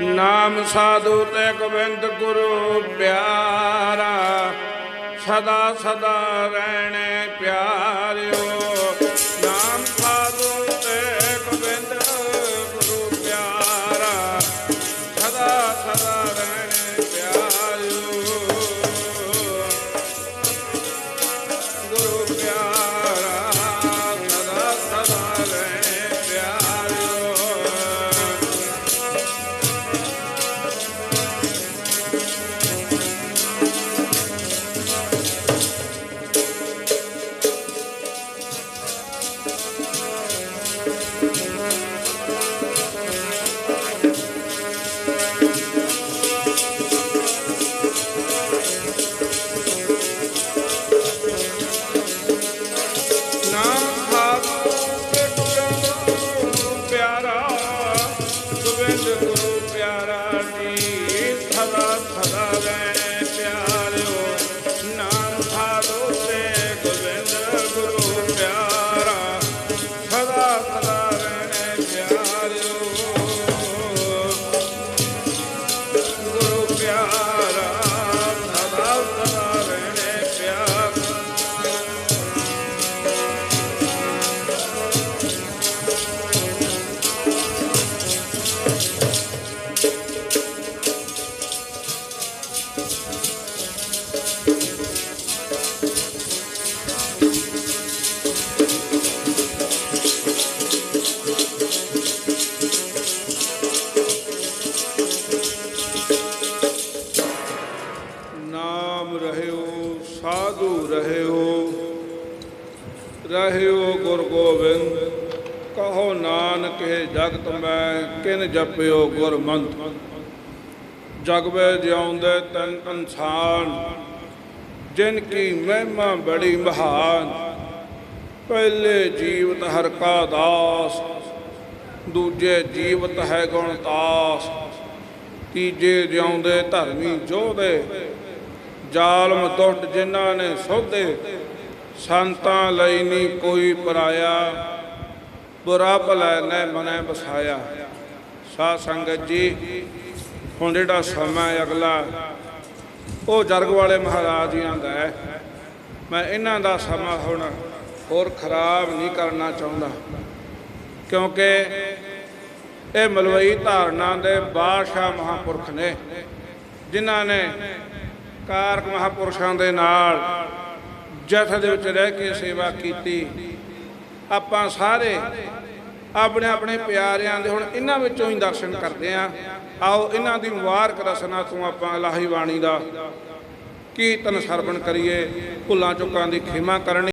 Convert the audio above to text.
ਨਾਮ ਸਾਧੂ ਤੇ ਗੋਬਿੰਦ ਗੁਰੂ ਪਿਆਰਾ ਸਦਾ ਸਦਾ ਰਹਿਣੇ ਪਿਆਰੇ। ਸਦਾ ਰਹਿਓ ਰਹਿਓ ਗੁਰ ਗੋਬਿੰਦ। ਕਹੋ ਨਾਨਕ, ਹੈ ਜਗਤ ਮੈਂ ਕਿਨ ਜਪਿਓ ਗੁਰਮੰਤ ਜਗ ਵੇ ਜਿਉਂਦੇ ਤਨ ਇਨਸਾਨ ਜਿਨ ਕੀ ਮਹਿਮਾ ਬੜੀ ਮਹਾਨ। ਪਹਿਲੇ ਜੀਵਤ ਹਰ ਕਾ ਦਾਸ, ਦੂਜੇ ਜੀਵਤ ਹੈ ਗੁਣ ਤਾਸ। ਤੀਜੇ ਜਿਉਂਦੇ ਧਰਮੀ ਜੋਧੇ ਜ਼ਾਲਮ ਦੁਸ਼ਟ ਜਿਨ੍ਹਾਂ ਨੇ ਸੋਧੇ, ਸੰਤਾਂ ਲਈ ਨਹੀਂ ਕੋਈ ਪਰਾਇਆ। ਬੁਰਾ ਭਲਾ ਨੇ ਮਨੇ ਬਸਾਇਆ ਸਾਧ ਸੰਗਤ ਜੀ, ਹੁਣ ਜਿਹੜਾ ਸਮਾਂ ਹੈ ਅਗਲਾ, ਉਹ ਜਰਗ ਵਾਲੇ ਮਹਾਰਾਜ ਜੀਆਂ ਦਾ ਹੈ। ਮੈਂ ਇਹਨਾਂ ਦਾ ਸਮਾਂ ਹੁਣ ਹੋਰ ਖਰਾਬ ਨਹੀਂ ਕਰਨਾ ਚਾਹੁੰਦਾ, ਕਿਉਂਕਿ ਇਹ ਮਲਵਈ ਧਾਰਨਾ ਦੇ ਬਾਦਸ਼ਾਹ ਮਹਾਪੁਰਖ ਨੇ, ਜਿਨ੍ਹਾਂ ਨੇ ਕਾਰਕ ਮਹਾਪੁਰਸ਼ਾਂ ਦੇ ਨਾਲ ਜਥ ਦੇ ਵਿੱਚ ਰਹਿ ਕੇ ਸੇਵਾ ਕੀਤੀ। ਆਪਾਂ ਸਾਰੇ ਆਪਣੇ ਆਪਣੇ ਪਿਆਰਿਆਂ ਦੇ ਹੁਣ ਇਹਨਾਂ ਵਿੱਚੋਂ ਹੀ ਦਰਸ਼ਨ ਕਰਦੇ ਆਂ ਆਓ ਇਹਨਾਂ ਦੀ ਮੁਬਾਰਕ ਰਸਨਾ ਤੋਂ ਆਪਾਂ ਇਲਾਹੀ ਬਾਣੀ ਦਾ ਕੀਰਤਨ ਸਰਵਣ ਕਰੀਏ। ਭੁੱਲਾਂ ਚੁੱਕਾਂ ਦੀ ਖਿਮਾ ਕਰਨੀ।